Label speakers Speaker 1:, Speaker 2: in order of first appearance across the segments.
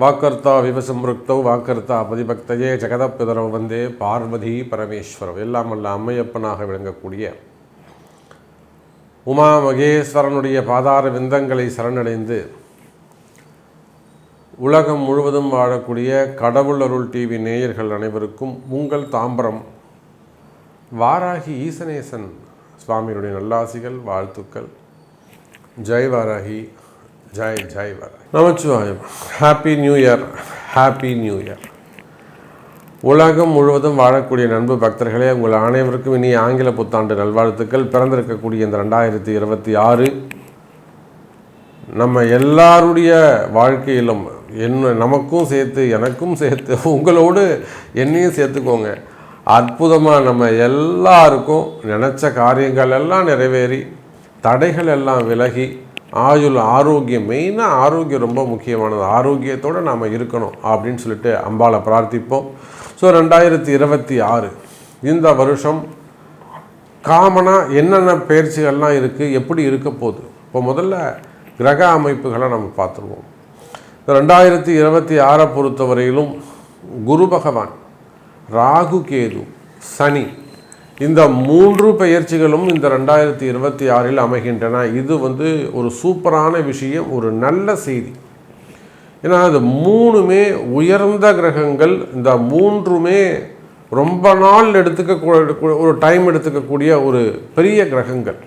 Speaker 1: வாக்கர்த்தா விவசம்ருக்தௌ வாக்கர்த்தா பதிபக்தையே ஜெகதப்பிதரவு வந்தே பார்வதி பரமேஸ்வரம் எல்லாம் அல்ல அம்மையப்பனாக விளங்கக்கூடிய உமா மகேஸ்வரனுடைய பாதார விந்தங்களை சரணடைந்து உலகம் முழுவதும் வாழக்கூடிய கடவுள் அருள் டிவி நேயர்கள் அனைவருக்கும் உங்கள் தாம்பரம். வாராகி ஈசனேசன் சுவாமியுடைய நல்லாசிகள் வாழ்த்துக்கள். ஜெய் வாராகி. ஜெய் ஜெய் Varahi Namachivayam. Happy new year happy new year உலகம் முழுவதும் வாழக்கூடிய நண்பு பக்தர்களே உங்கள் அனைவருக்கும் இனி ஆங்கில புத்தாண்டு நல்வாழ்த்துக்கள். பிறந்திருக்கக்கூடிய இந்த ரெண்டாயிரத்தி இருபத்தி ஆறு நம்ம எல்லாருடைய வாழ்க்கையிலும் என்ன நமக்கும் சேர்த்து எனக்கும் சேர்த்து உங்களோடு என்னையும் சேர்த்துக்கோங்க. அற்புதமாக நம்ம எல்லாருக்கும் நினச்ச காரியங்கள் எல்லாம் நிறைவேறி தடைகள் எல்லாம் விலகி ஆயுள் ஆரோக்கியம் மெயினாக ஆரோக்கியம் ரொம்ப முக்கியமானது. ஆரோக்கியத்தோடு நாம் இருக்கணும் அப்படின்னு சொல்லிட்டு அம்பாளை பிரார்த்திப்போம். ஸோ ரெண்டாயிரத்தி இருபத்தி ஆறு இந்த வருஷம் காமனாக என்னென்ன பயிற்சிகள்லாம் இருக்குது எப்படி இருக்க போகுது? இப்போ முதல்ல கிரக அமைப்புகளை நம்ம பார்த்துருவோம். ரெண்டாயிரத்தி இருபத்தி ஆறை பொறுத்தவரையிலும் குரு பகவான் ராகு கேது சனி இந்த மூன்று பெயர்ச்சிகளும் இந்த ரெண்டாயிரத்தி இருபத்தி ஆறில் அமைகின்றன. இது வந்து ஒரு சூப்பரான விஷயம் ஒரு நல்ல செய்தி. ஏன்னா அது மூணுமே உயர்ந்த கிரகங்கள் இந்த மூன்றுமே ரொம்ப நாள் எடுத்துக்க ஒரு டைம் எடுத்துக்கக்கூடிய ஒரு பெரிய கிரகங்கள்.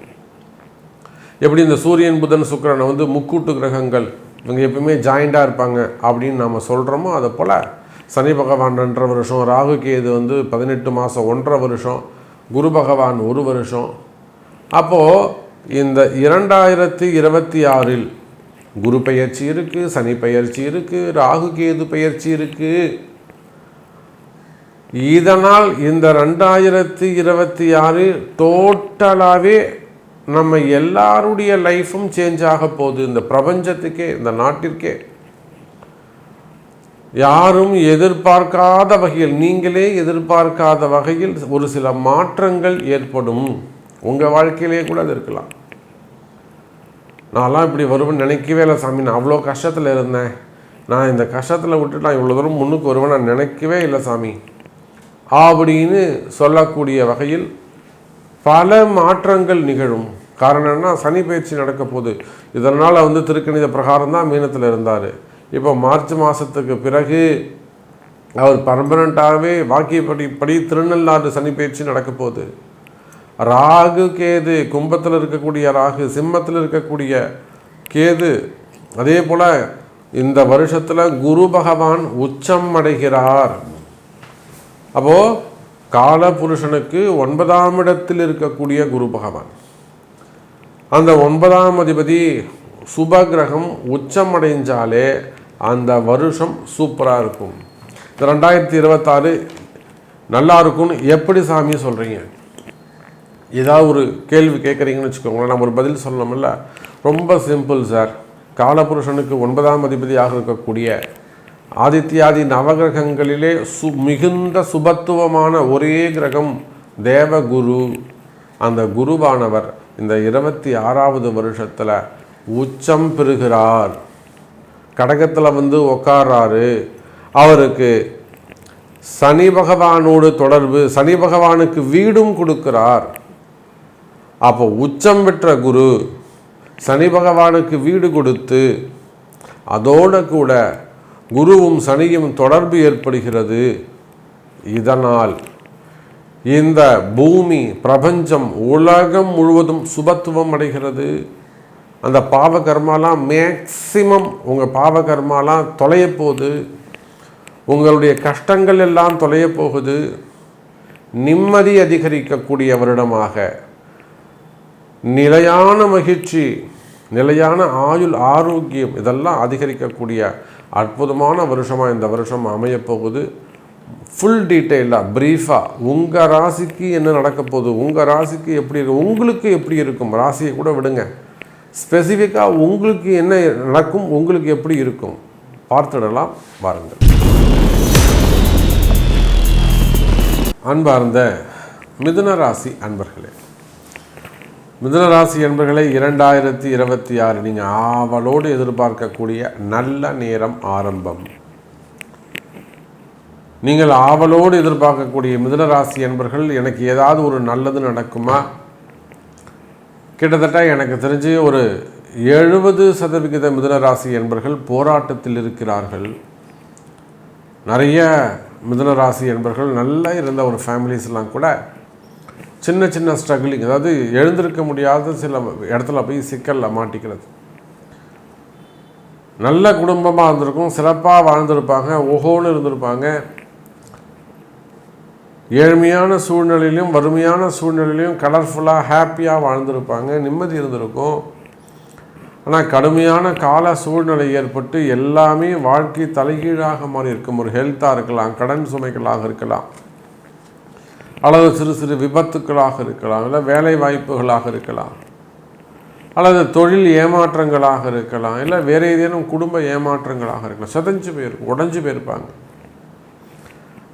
Speaker 1: எப்படி இந்த சூரியன் புதன் சுக்கிரனை வந்து முக்கூட்டு கிரகங்கள் இவங்க எப்பவுமே ஜாயிண்டாக இருப்பாங்க அப்படின்னு நம்ம சொல்கிறோமோ அதை போல் சனி பகவான் ரெண்டரை வருஷம் ராகு கேது வந்து பதினெட்டு மாதம் ஒன்றரை வருஷம் குரு பகவான் ஒரு வருஷம். அப்போது இந்த இரண்டாயிரத்தி இருபத்தி ஆறில் குரு பெயர்ச்சி இருக்குது சனி பெயர்ச்சி இருக்குது ராகு கேது பயிற்சி இருக்குது இதனால் இந்த ரெண்டாயிரத்தி இருபத்தி ஆறு டோட்டலாகவே நம்ம எல்லாருடைய லைஃப்பும் சேஞ்ச் ஆக போகுது. இந்த பிரபஞ்சத்துக்கே இந்த நாட்டிற்கே. யாரும் எதிர்பார்க்காத வகையில் நீங்களே எதிர்பார்க்காத வகையில் ஒரு சில மாற்றங்கள் ஏற்படும். உங்கள் வாழ்க்கையிலேயே கூட அது இருக்கலாம். நான்லாம் இப்படி வருவேன் நினைக்கவே இல்லை சாமி. நான் அவ்வளோ கஷ்டத்தில் இருந்தேன். நான் இந்த கஷ்டத்தில் விட்டு நான் இவ்வளோ தூரம் முன்னுக்கு வருவேன் நான் நினைக்கவே இல்லை சாமி. அப்படின்னு சொல்லக்கூடிய வகையில் பல மாற்றங்கள் நிகழும். காரணம் சனி பயிற்சி நடக்க போகுது. இதனால் வந்து திருக்கணித பிரகாரம் தான் மீனத்தில் இருந்தார். இப்போ மார்ச் மாதத்துக்கு பிறகு அவர் பர்மனண்ட்டாகவே வாக்கியப்படி படி திருநள்ளாறு சனி பயிற்சி நடக்க போகுது. ராகு கேது கும்பத்தில் இருக்கக்கூடிய ராகு சிம்மத்தில் இருக்கக்கூடிய கேது அதே போல் இந்த வருஷத்தில் குரு பகவான் உச்சம் அடைகிறார். அப்போது காலபுருஷனுக்கு ஒன்பதாம் இடத்தில் இருக்கக்கூடிய குரு பகவான். அந்த ஒன்பதாம் அதிபதி சுப கிரகம் உச்சம் அடைஞ்சாலே அந்த வருஷம் சூப்பராக இருக்கும். இந்த ரெண்டாயிரத்தி இருபத்தாறு நல்லா இருக்கும்னு எப்படி சாமி சொல்கிறீங்க ஏதாவது ஒரு கேள்வி கேட்குறீங்கன்னு வச்சுக்கோங்களேன். நம்ம ஒரு பதில் சொல்லணும்ல. ரொம்ப சிம்பிள் சார் காலபுருஷனுக்கு ஒன்பதாம் அதிபதியாக இருக்கக்கூடிய ஆதித்யாதி நவகிரகங்களிலே சு மிகுந்த சுபத்துவமான ஒரே கிரகம் தேவகுரு. அந்த குருவானவர் இந்த இருபத்தி ஆறாவது வருஷத்தில் உச்சம் பெறுகிறார். கடகத்தில் வந்து உக்காராரு அவருக்கு சனி பகவானோடு தொடர்பு சனி பகவானுக்கு வீடும் கொடுக்கிறார். அப்போ உச்சம் பெற்ற குரு சனி பகவானுக்கு வீடு கொடுத்து அதோடு கூட குருவும் சனியும் தொடர்பு ஏற்படுகிறது. இதனால் இந்த பூமி பிரபஞ்சம் உலகம் முழுவதும் சுபத்துவம் அடைகிறது. அந்த பாவ கர்மாலாம் மேக்சிமம் உங்கள் பாவ கர்மாலாம் தொலைய போகுது உங்களுடைய கஷ்டங்கள் எல்லாம் தொலைய போகுது நிம்மதி அதிகரிக்கக்கூடிய வருடமாக நிலையான மகிழ்ச்சி நிலையான ஆயுள் ஆரோக்கியம் இதெல்லாம் அதிகரிக்கக்கூடிய அற்புதமான வருஷமாக இந்த வருஷம் அமையப்போகுது. ஃபுல் டீட்டெயிலாக ப்ரீஃபாக உங்கள் ராசிக்கு என்ன நடக்க போகுது உங்கள் ராசிக்கு எப்படி இருக்கும் உங்களுக்கு எப்படி இருக்கும்? ராசியை கூட விடுங்க. ஸ்பெசிஃபிக்காக உங்களுக்கு என்ன நடக்கும் உங்களுக்கு எப்படி இருக்கும்? பார்த்துடலாம் வாருங்கள். அன்பார்ந்த மிதுன ராசி அன்பர்களே மிதுன ராசி அன்பர்களே இரண்டாயிரத்தி இருபத்தி ஆறு நீங்கள் ஆவலோடு எதிர்பார்க்கக்கூடிய நல்ல நேரம் ஆரம்பம். நீங்கள் ஆவலோடு எதிர்பார்க்கக்கூடிய மிதுன ராசி அன்பர்கள் எனக்கு ஏதாவது ஒரு நல்லது நடக்குமா? கிட்டத்தட்ட எனக்கு தெரிஞ்சு ஒரு எழுபது சதவிகித மிதனராசி என்பர்கள் போராட்டத்தில் இருக்கிறார்கள். நிறைய மிதனராசி என்பர்கள் நல்லா இருந்த ஒரு ஃபேமிலிஸ்லாம் கூட சின்ன சின்ன ஸ்ட்ரகிளிங் அதாவது எழுந்திருக்க முடியாத சில இடத்துல போய் சிக்கலில் மாட்டிக்கிறது. நல்ல குடும்பமாக இருந்திருக்கும் சிறப்பாக வாழ்ந்திருப்பாங்க ஓஹோன்னு இருந்திருப்பாங்க. ஏழ்மையான சூழ்நிலையிலும் வறுமையான சூழ்நிலையிலும் கலர்ஃபுல்லாக ஹாப்பியாக வாழ்ந்திருப்பாங்க நிம்மதி இருந்திருக்கும். ஆனால் கடுமையான கால சூழ்நிலை ஏற்பட்டு எல்லாமே வாழ்க்கை தலைகீழாக மாறி இருக்கும். ஒரு ஹெல்த்தாக இருக்கலாம் கடன் சுமைகளாக இருக்கலாம் அல்லது சிறு சிறு விபத்துக்களாக இருக்கலாம் இல்லை வேலை வாய்ப்புகளாக இருக்கலாம் அல்லது தொழில் ஏமாற்றங்களாக இருக்கலாம் இல்லை வேறு ஏதேனும் குடும்ப ஏமாற்றங்களாக இருக்கலாம். செதஞ்சு போயிருக்கும் உடஞ்சி போயிருப்பாங்க.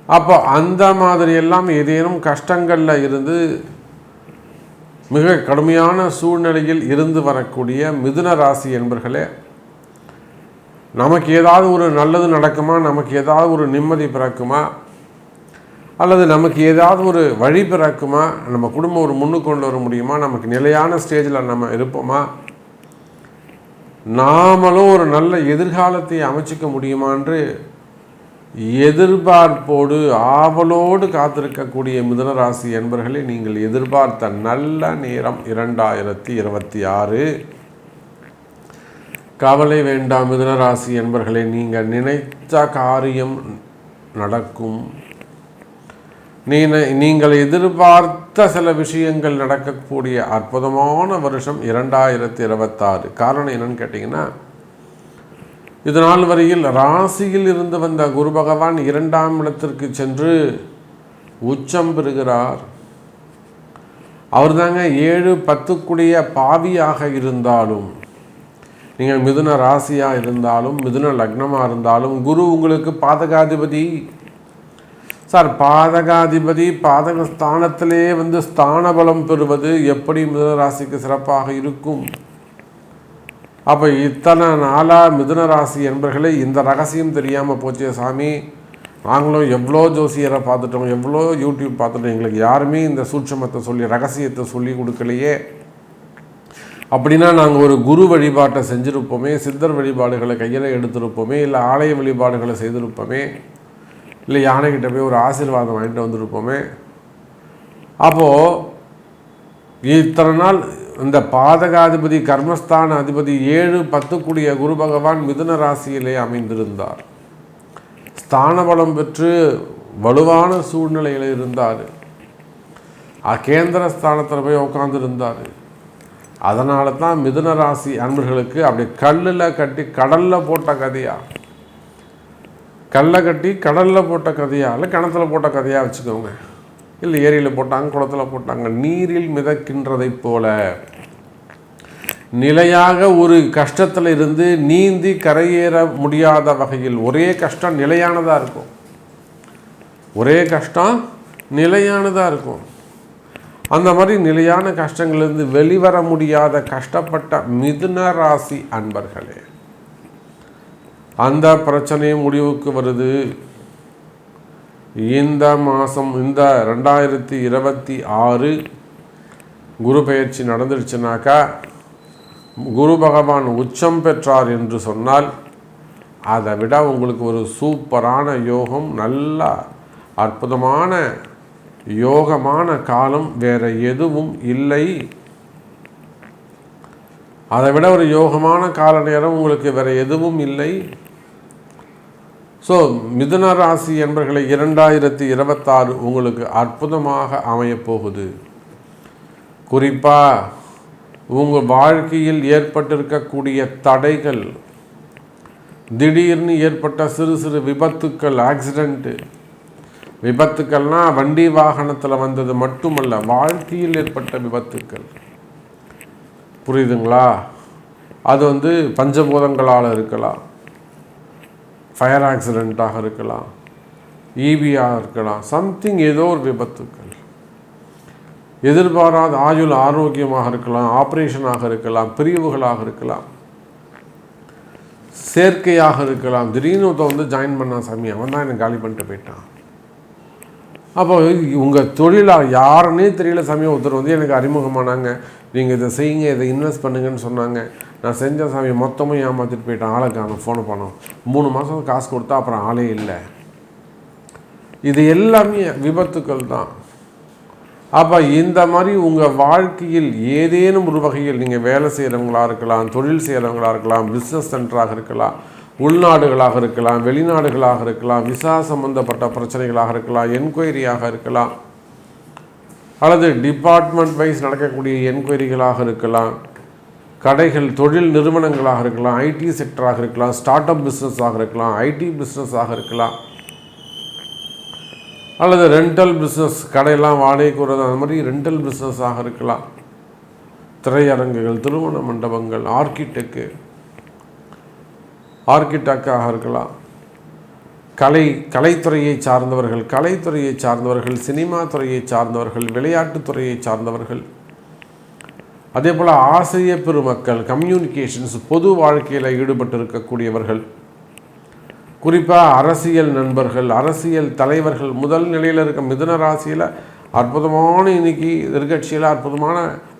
Speaker 1: அப்போ அந்த மாதிரி எல்லாம் ஏதேனும் கஷ்டங்களில் இருந்து மிக கடுமையான சூழ்நிலையில் இருந்து வரக்கூடிய மிதுன ராசி என்பர்களே நமக்கு ஏதாவது ஒரு நல்லது நடக்குமா? நமக்கு ஏதாவது ஒரு நிம்மதி பிறக்குமா? அல்லது நமக்கு ஏதாவது ஒரு வழி பிறக்குமா? நம்ம குடும்பம் ஒரு முன்னு கொண்டு வர முடியுமா? நமக்கு நிலையான ஸ்டேஜில் நம்ம இருப்போமா? நாமளும் ஒரு நல்ல எதிர்காலத்தை அமைச்சிக்க முடியுமான்று எதிர்பார்ப்போடு ஆவலோடு காத்திருக்கக்கூடிய மிதனராசி என்பர்களே நீங்கள் எதிர்பார்த்த நல்ல நேரம் இரண்டாயிரத்தி இருபத்தி ஆறு. கவலை வேண்டாம் மிதனராசி என்பர்களே நீங்கள் நினைத்த காரியம் நடக்கும். நீ நீங்கள் எதிர்பார்த்த சில விஷயங்கள் நடக்கக்கூடிய அற்புதமான வருஷம் இரண்டாயிரத்தி இருபத்தாறு காரணம் என்னன்னு கேட்டிங்கன்னா இது நாள் வரையில் ராசியில் இருந்து வந்த குரு பகவான் இரண்டாம் இடத்திற்கு சென்று உச்சம் பெறுகிறார். அவர் தாங்க ஏழு பத்துக்குடிய பாவியாக இருந்தாலும் நீங்கள் மிதுன ராசியாக இருந்தாலும் மிதுன லக்னமாக இருந்தாலும் குரு உங்களுக்கு பாதகாதிபதி. சார் பாதகாதிபதி பாதக ஸ்தானத்திலே வந்து ஸ்தான பலம் பெறுவது எப்படி மிதுன ராசிக்கு சிறப்பாக இருக்கும்? அப்போ இத்தனை நாளாக மிதுன ராசி என்பர்களே இந்த ரகசியம் தெரியாமல் போச்சே சாமி. நாங்களும் எவ்வளோ ஜோசியரை பார்த்துட்டோம் எவ்வளோ யூடியூப் பார்த்துட்டோம் எங்களுக்கு யாருமே இந்த சூட்சமத்தை சொல்லி ரகசியத்தை சொல்லி கொடுக்கலையே. அப்படின்னா நாங்கள் ஒரு குரு வழிபாட்டை செஞ்சுருப்போமே சித்தர் வழிபாடுகளை கையில் எடுத்திருப்போமே இல்லை ஆலய வழிபாடுகளை செய்திருப்போமே இல்லை யானைக்கிட்ட போய் ஒரு ஆசீர்வாதம் வாங்கிட்டு வந்திருப்போமே. அப்போது இத்தனை நாள் இந்த பாதகாதிபதி கர்மஸ்தான அதிபதி ஏழு பத்துக்குடிய குரு பகவான் மிதுன ராசியிலே அமைந்திருந்தார். ஸ்தான பலம் பெற்று வலுவான சூழ்நிலையில் இருந்தார். கேந்திர ஸ்தானத்தில் போய் உட்காந்துருந்தார் அதனால தான் மிதுன ராசி அன்பர்களுக்கு அப்படி கல்லில் கட்டி கடலில் போட்ட கதையாக கல்லை கட்டி கடலில் போட்ட கதையாக இல்லை கிணத்துல போட்ட கதையாக வச்சுக்கோங்க. இல்லை ஏரியில் போட்டாங்க குளத்தில் போட்டாங்க. நீரில் மிதக்கின்றதைப் போல நிலையாக ஒரு கஷ்டத்தில் இருந்து நீந்தி கரையேற முடியாத வகையில் ஒரே கஷ்டம் நிலையானதாக இருக்கும். ஒரே கஷ்டம் நிலையானதாக இருக்கும். அந்த மாதிரி நிலையான கஷ்டங்கள்லேருந்து வெளிவர முடியாத கஷ்டப்பட்ட மிதுன ராசி அன்பர்களே அந்த பிரச்சனையும் முடிவுக்கு வருது. இந்த மாதம் இந்த ரெண்டாயிரத்தி இருபத்தி ஆறு குரு பயிற்சி நடந்துருச்சுனாக்கா குரு பகவான் உச்சம் பெற்றார் என்று சொன்னால் அதை விட உங்களுக்கு ஒரு சூப்பரான யோகம் நல்ல அற்புதமான யோகமான காலம் வேற எதுவும் இல்லை. அதை விட ஒரு யோகமான கால நேரம் உங்களுக்கு வேற எதுவும் இல்லை. ஸோ மிதுன ராசி என்பர்களை இரண்டாயிரத்தி இருபத்தாறு உங்களுக்கு அற்புதமாக அமையப்போகுது. குறிப்பாக உங்கள் வாழ்க்கையில் ஏற்பட்டிருக்கக்கூடிய தடைகள் திடீர்னு ஏற்பட்ட சிறு சிறு விபத்துக்கள் ஆக்சிடெண்ட்டு விபத்துக்கள்னால் வண்டி வாகனத்தில் வந்தது மட்டுமல்ல வாழ்க்கையில் ஏற்பட்ட விபத்துக்கள். புரியுதுங்களா? அது வந்து பஞ்சபூதங்களால் இருக்கலாம். ஃபயர் ஆக்சிடெண்ட்டாக இருக்கலாம் ஈவியாக இருக்கலாம் சம்திங் ஏதோ ஒரு விபத்துக்கள். எதிர்பாராத ஆயுள் ஆரோக்கியமாக இருக்கலாம் ஆப்ரேஷனாக இருக்கலாம் பிரிவுகளாக இருக்கலாம். சேர்க்கையாக இருக்கலாம். திடீர்னு ஒருத்த வந்து ஜாயின் பண்ணான் சாமி அவன் தான் எனக்கு காலி பண்ணிட்டு போயிட்டான். அப்போ உங்கள் தொழிலாக யாருன்னே தெரியல சாமி. ஒருத்தர் வந்து எனக்கு அறிமுகமானாங்க. நீங்கள் இதை செய்யுங்க இதை இன்வெஸ்ட் பண்ணுங்கன்னு சொன்னாங்க. நான் செஞ்ச சாமி மொத்தமும் ஏமாற்றிட்டு போயிட்டேன். ஆளை காணும் ஃபோனை பண்ணோம் மூணு மாதம் காசு கொடுத்தா அப்புறம் ஆளே இல்லை. இது எல்லாமே விபத்துக்கள் தான். அப்போ இந்த மாதிரி உங்கள் வாழ்க்கையில் ஏதேனும் ஒரு வகையில் நீங்கள் வேலை செய்கிறவங்களா இருக்கலாம் தொழில் செய்கிறவங்களா இருக்கலாம் பிஸ்னஸ் சென்டராக இருக்கலாம் உள்நாடுகளாக இருக்கலாம் வெளிநாடுகளாக இருக்கலாம் விசா சம்பந்தப்பட்ட பிரச்சனைகளாக இருக்கலாம் என்கொயரியாக இருக்கலாம். அல்லது டிபார்ட்மெண்ட் வைஸ் நடக்கக்கூடிய என்கொயரிகளாக இருக்கலாம். கடைகள் தொழில் நிறுவனங்களாக இருக்கலாம் ஐடி செக்டராக இருக்கலாம் ஸ்டார்ட் அப் பிஸ்னஸாக இருக்கலாம் ஐடி பிஸ்னஸாக இருக்கலாம். அல்லது ரெண்டல் பிஸ்னஸ் கடையெல்லாம் வாடகைக்கு வருது அந்த மாதிரி ரெண்டல் பிஸ்னஸாக இருக்கலாம். திரையரங்குகள் திருமண மண்டபங்கள் ஆர்கிடெக்கு ஆர்கிடெக்டாக இருக்கலாம். கலை கலைத்துறையை சார்ந்தவர்கள் கலைத்துறையை சார்ந்தவர்கள் சினிமா துறையை சார்ந்தவர்கள் விளையாட்டுத்துறையை சார்ந்தவர்கள். அதே போல் ஆசிரிய பெருமக்கள் கம்யூனிகேஷன்ஸ் பொது வாழ்க்கையில் ஈடுபட்டு இருக்கக்கூடியவர்கள் குறிப்பாக அரசியல் நண்பர்கள் அரசியல் தலைவர்கள் முதல் நிலையில் இருக்க மிதுன ராசியில் அற்புதமான இன்னைக்கு எதிர்கட்சியில் அற்புதமான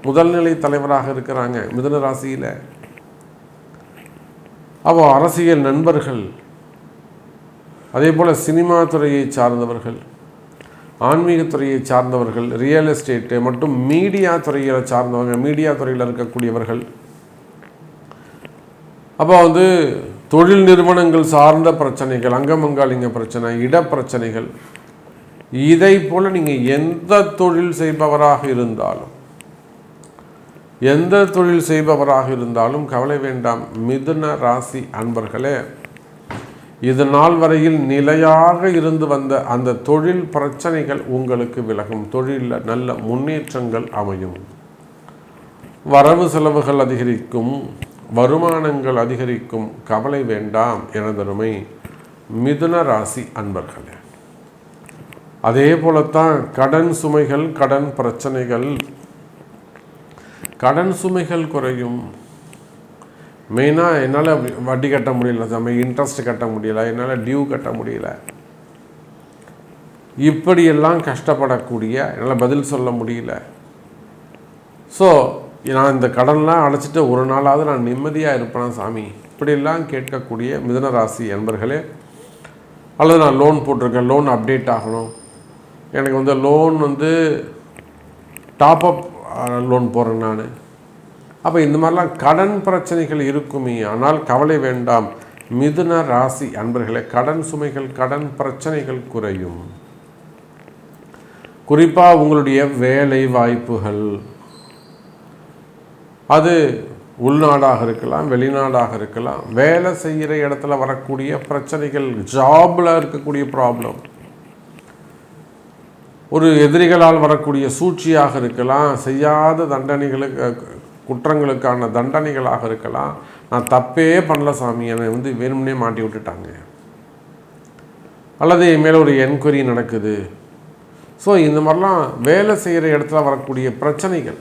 Speaker 1: முதல்நிலை தலைவராக இருக்கிறாங்க மிதுன ராசியில். அப்போ அரசியல் நண்பர்கள். அதே போல் சினிமா துறையை சார்ந்தவர்கள் ஆன்மீகத்துறையை சார்ந்தவர்கள் ரியல் எஸ்டேட்டு மற்றும் மீடியா துறையில் சார்ந்தவங்க மீடியா துறையில் இருக்கக்கூடியவர்கள். அப்போ வந்து தொழில் நிறுவனங்கள் சார்ந்த பிரச்சனைகள் அங்கமங்காளிங்க பிரச்சனை இடப்பிரச்சனைகள் இதை போல் நீங்கள் எந்த தொழில் செய்பவராக இருந்தாலும் எந்த தொழில் செய்பவராக இருந்தாலும் கவலை வேண்டாம். மிதுன ராசி அன்பர்களே இது நாள் வரையில் நிலையாக இருந்து வந்த அந்த தொழில் பிரச்சனைகள் உங்களுக்கு விலகும். தொழிலில் நல்ல முன்னேற்றங்கள் அமையும். வரவு செலவுகள் அதிகரிக்கும். வருமானங்கள் அதிகரிக்கும். கவலை வேண்டாம் எனதருமை மிதுன ராசி அன்பர்களே. அதே போலத்தான் கடன் சுமைகள் கடன் பிரச்சனைகள் கடன் சுமைகள் குறையும். மெயினாக என்னால் வட்டி கட்ட முடியல நம்ம இன்ட்ரெஸ்ட் கட்ட முடியல என்னால் டியூ கட்ட முடியல. இப்படியெல்லாம் கஷ்டப்படக்கூடிய என்னால் பதில் சொல்ல முடியல. ஸோ நான் இந்த கடன்லாம் அடைச்சிட்டு ஒரு நாளாவது நான் நிம்மதியாக இருப்பேன் சாமி? இப்படியெல்லாம் கேட்கக்கூடிய மிதனராசி என்பர்களே அல்லது நான் லோன் போட்டிருக்கேன் லோன் அப்டேட் ஆகணும். எனக்கு வந்து லோன் வந்து டாப் அப் லோன் போடுறேன் நான். அப்போ இந்த மாதிரிலாம் கடன் பிரச்சனைகள் இருக்குமே. ஆனால் கவலை வேண்டாம். மிதுன ராசி அன்பர்களே கடன் சுமைகள் கடன் பிரச்சனைகள் குறையும். குறிப்பாக உங்களுடைய வேலை வாய்ப்புகள். அது உள்நாடாக இருக்கலாம் வெளிநாடாக இருக்கலாம். வேலை செய்கிற இடத்துல வரக்கூடிய பிரச்சனைகள் ஜாபில் இருக்கக்கூடிய ப்ராப்ளம் ஒரு எதிரிகளால் வரக்கூடிய சூழ்ச்சியாக இருக்கலாம் செய்யாத தண்டனைகளுக்கு குற்றங்களுக்கான தண்டனைகளாக இருக்கலாம். நான் தப்பே பண்ணல சாமி என்னை வந்து வேணும்னே மாட்டி விட்டுட்டாங்க. அல்லது என் மேலே ஒரு என்கொயரி நடக்குது. ஸோ இந்த மாதிரிலாம் வேலை செய்கிற இடத்துல வரக்கூடிய பிரச்சனைகள்.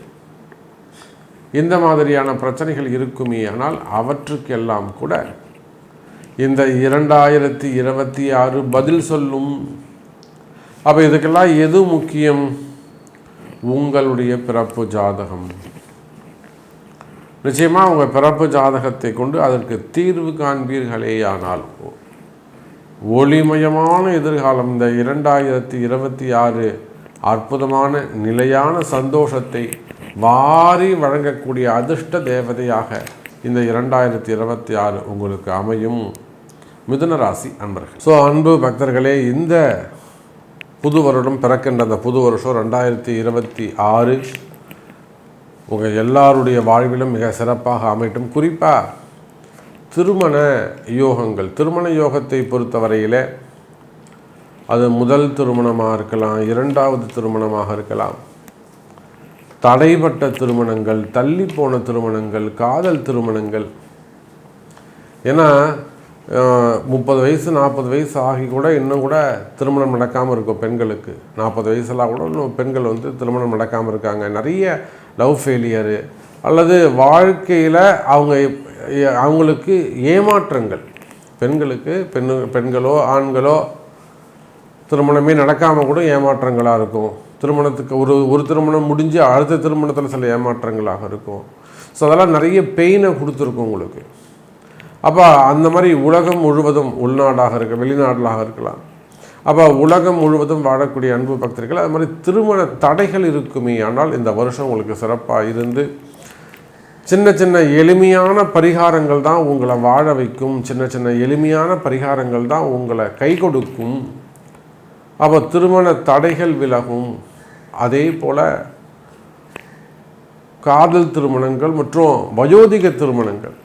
Speaker 1: இந்த மாதிரியான பிரச்சனைகள் இருக்குமே ஆனால் அவற்றுக்கெல்லாம் கூட இந்த இரண்டாயிரத்தி இருபத்தி ஆறு பதில் சொல்லும் அப்போ இதுக்கெல்லாம் எது முக்கியம்? உங்களுடைய பிறப்பு ஜாதகம். நிச்சயமாக உங்கள் பிறப்பு ஜாதகத்தை கொண்டு அதற்கு தீர்வு காண்பீர்களேயானால் ஒளிமயமான எதிர்காலம் இந்த இரண்டாயிரத்தி இருபத்தி ஆறு அற்புதமான நிலையான சந்தோஷத்தை வாரி வழங்கக்கூடிய அதிர்ஷ்ட தேவதையாக இந்த இரண்டாயிரத்தி இருபத்தி ஆறு உங்களுக்கு அமையும். மிதுன ராசி அன்பர்கள். ஸோ அன்பு பக்தர்களே இந்த புது வருடம் பிறக்கின்ற அந்த புது வருஷம் ரெண்டாயிரத்தி இருபத்தி ஆறு உங்கள் எல்லாருடைய வாழ்விலும் மிக சிறப்பாக அமையட்டும். குறிப்பாக திருமண யோகங்கள் திருமண யோகத்தை பொறுத்தவரையில் அது முதல் திருமணமாக இருக்கலாம் இரண்டாவது திருமணமாக இருக்கலாம். தடைப்பட்ட திருமணங்கள் தள்ளி போன திருமணங்கள் காதல் திருமணங்கள். ஏன்னா முப்பது வயசு நாற்பது வயசு ஆகி கூட இன்னும் கூட திருமணம் நடக்காமல் இருக்கும் பெண்களுக்கு. நாற்பது வயசுலாம் கூட இன்னும் பெண்கள் வந்து திருமணம் நடக்காமல் இருக்காங்க. நிறைய லவ் ஃபெயிலியரு அல்லது வாழ்க்கையில் அவங்க அவங்களுக்கு ஏமாற்றங்கள். பெண்களுக்கு பெண் பெண்களோ ஆண்களோ திருமணமே நடக்காமல் கூட ஏமாற்றங்களாக இருக்கும். திருமணத்துக்கு ஒரு ஒரு திருமணம் முடிஞ்சு அடுத்த திருமணத்தில் சில ஏமாற்றங்களாக இருக்கும். ஸோ அதெல்லாம் நிறைய பெயினை கொடுத்துருக்கும் உங்களுக்கு. அப்போ அந்த மாதிரி உலகம் முழுவதும் உள்நாடாக இருக்க வெளிநாடுலாக இருக்கலாம். அப்போ உலகம் முழுவதும் வாழக்கூடிய அன்பு பக்தர்கள் அது மாதிரி திருமண தடைகள் இருக்குமே ஆனால் இந்த வருஷம் உங்களுக்கு சிறப்பாக இருந்து சின்ன சின்ன எளிமையான பரிகாரங்கள் தான் உங்களை வாழ வைக்கும் சின்ன சின்ன எளிமையான பரிகாரங்கள் தான் உங்களை கை கொடுக்கும். அப்போ திருமண தடைகள் விலகும். அதே போல் காதல் திருமணங்கள் மற்றும் வயோதிக திருமணங்கள்.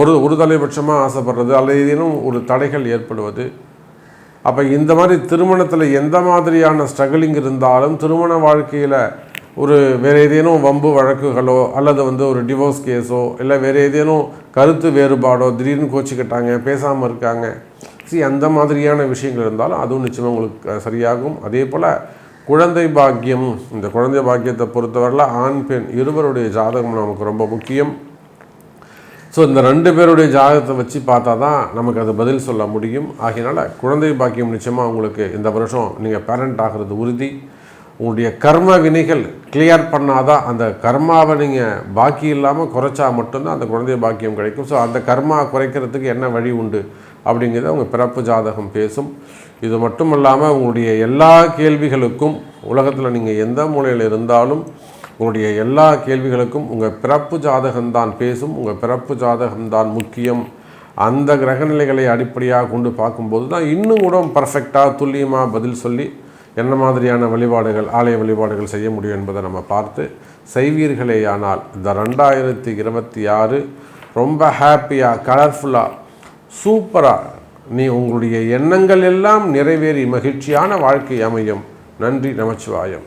Speaker 1: ஒரு ஒரு தலைபட்சமாக ஆசைப்படுறது அல்லது ஏதேனும் ஒரு தடைகள் ஏற்படுவது. அப்போ இந்த மாதிரி திருமணத்தில் எந்த மாதிரியான ஸ்ட்ரகிளிங் இருந்தாலும் திருமண வாழ்க்கையில் ஒரு வேறு ஏதேனும் வம்பு வழக்குகளோ அல்லது வந்து ஒரு டிவோர்ஸ் கேஸோ இல்லை வேறு ஏதேனும் கருத்து வேறுபாடோ திடீர்னு கோச்சிக்கிட்டாங்க பேசாமல் இருக்காங்க. சரி அந்த மாதிரியான விஷயங்கள் இருந்தாலும் அதுவும் நிச்சயமாக உங்களுக்கு சரியாகும். அதே போல் குழந்தை பாக்கியம் இந்த குழந்தை பாக்கியத்தை பொறுத்தவரையில் ஆண் பெண் இருவருடைய ஜாதகம் நமக்கு ரொம்ப முக்கியம். ஸோ இந்த ரெண்டு பேருடைய ஜாதகத்தை வச்சு பார்த்தா தான் நமக்கு அது பதில் சொல்ல முடியும். ஆகையினால குழந்தை பாக்கியம் நிச்சயமாக உங்களுக்கு இந்த வருஷம் நீங்கள் பேரண்ட் ஆகிறது உறுதி. உங்களுடைய கர்ம வினைகள் கிளியர் பண்ணாதான் அந்த கர்மாவை நீங்கள் பாக்கி இல்லாமல் குறைச்சா மட்டும்தான் அந்த குழந்தை பாக்கியம் கிடைக்கும். ஸோ அந்த கர்மா குறைக்கிறதுக்கு என்ன வழி உண்டு அப்படிங்கிறத உங்கள் பிறப்பு ஜாதகம் பேசும். இது மட்டும் இல்லாமல் உங்களுடைய எல்லா கேள்விகளுக்கும் உலகத்தில் நீங்கள் எந்த மூலையில் இருந்தாலும் உங்களுடைய எல்லா கேள்விகளுக்கும் உங்கள் பிறப்பு ஜாதகம்தான் பேசும் உங்கள் பிறப்பு ஜாதகம்தான் முக்கியம். அந்த கிரகநிலைகளை அடிப்படையாக கொண்டு பார்க்கும்போது தான் இன்னும் கூட பர்ஃபெக்டாக துல்லியமாக பதில் சொல்லி என்ன மாதிரியான வழிபாடுகள் ஆலய வழிபாடுகள் செய்ய முடியும் என்பதை நம்ம பார்த்து செய்வீர்களேயானால் இந்த ரெண்டாயிரத்தி இருபத்தி ஆறு ரொம்ப ஹாப்பியாக கலர்ஃபுல்லாக சூப்பராக நீ உங்களுடைய எண்ணங்கள் எல்லாம் நிறைவேறி மகிழ்ச்சியான வாழ்க்கை அமையும். நன்றி நமச்சிவாயம்.